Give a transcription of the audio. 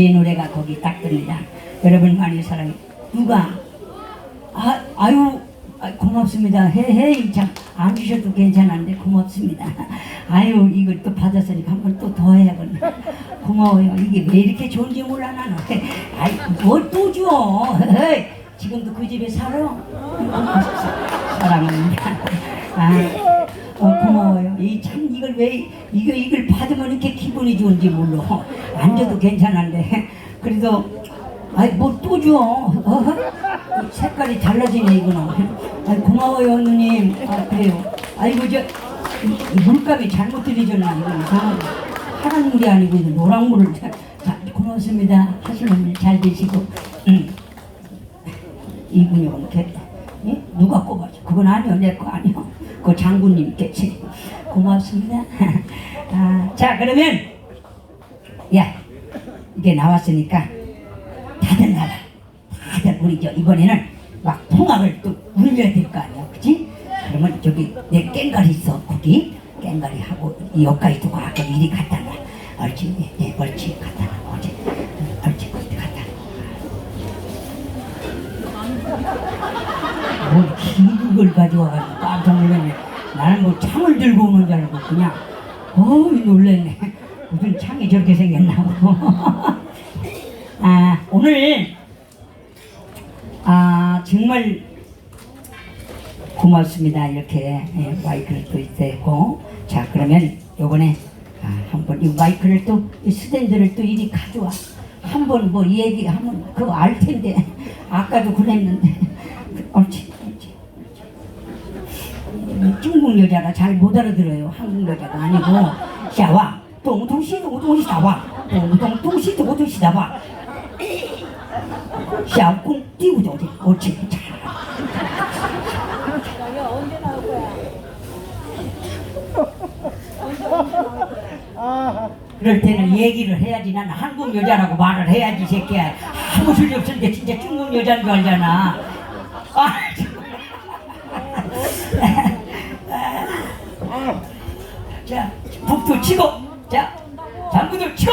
제 노래가 거기 딱 뜹니다. 여러분 많이 사랑해. 누가 아 아유 아, 고맙습니다. 헤헤 참안 주셔도 괜찮은데 고맙습니다. 아유 이걸 또 받았으니까 한 번 또 더 해야겠네. 고마워요. 이게 왜 이렇게 좋은지 몰라 나는. 아이 뭘또 줘? 지금도 그 집에 살아? 사랑합니다. 아. 이 참 이걸 왜 이거 이걸 받으면 이렇게 기분이 좋은지 몰라. 안 줘도 괜찮은데 그래도 아이 뭐 또 줘. 어? 색깔이 달라지네 이거는. 아 고마워요 누님. 아 그래요. 아이고 저 물감이 잘못 들이졌나 이거 이상하게 파란 물이 아니고 노란 물을 자, 자, 고맙습니다. 일잘 되시고. 음. 이분이 이렇게 예? 누가 꼽아줘? 그건 아니요 내 거 아니요 그 장군님께 지 고맙습니다. 아, 자 그러면 야 이게 나왔으니까 다들 나가 다들 우리 저 이번에는 막 통합을 또 울려야 될 거 아니야. 그치? 그러면 저기 내 깽가리 있어 거기. 깽가리 하고 이 여기까지 두고 아까 이리 갖다 놔 옳지 예, 예, 옳지 갖다 놔 옳지 거기 갖다 놔뭐 기죽을 가져와가지고 깜짝 놀랐네. 나는 뭐 창을 들고 오는 줄 알고 그냥 어이 놀랐네. 무슨 창이 저렇게 생겼나고. 아 오늘 아 정말 고맙습니다. 이렇게 예, 마이크를 또 있고 자 그러면 요번에 아, 한번 이 마이크를 또 이 스탠드를 또 이리 가져와. 한번 뭐 얘기하면 그거 알 텐데 아까도 그랬는데 옳지 중국 여자라 잘 못 알아들어요. 한국 여자가 아니고. 샤와 동동시 동동시 다와. 동동동시 동동시 다와. 샤공 띄우죠 옳지 잘 그럴 때는 얘기를 해야지. 나는 한국 여자라고 말을 해야지 이 새끼야. 아무 소리 없는데 진짜 중국 여자인 줄 알잖아. 아, 자 북도 치고 자 장구들 치고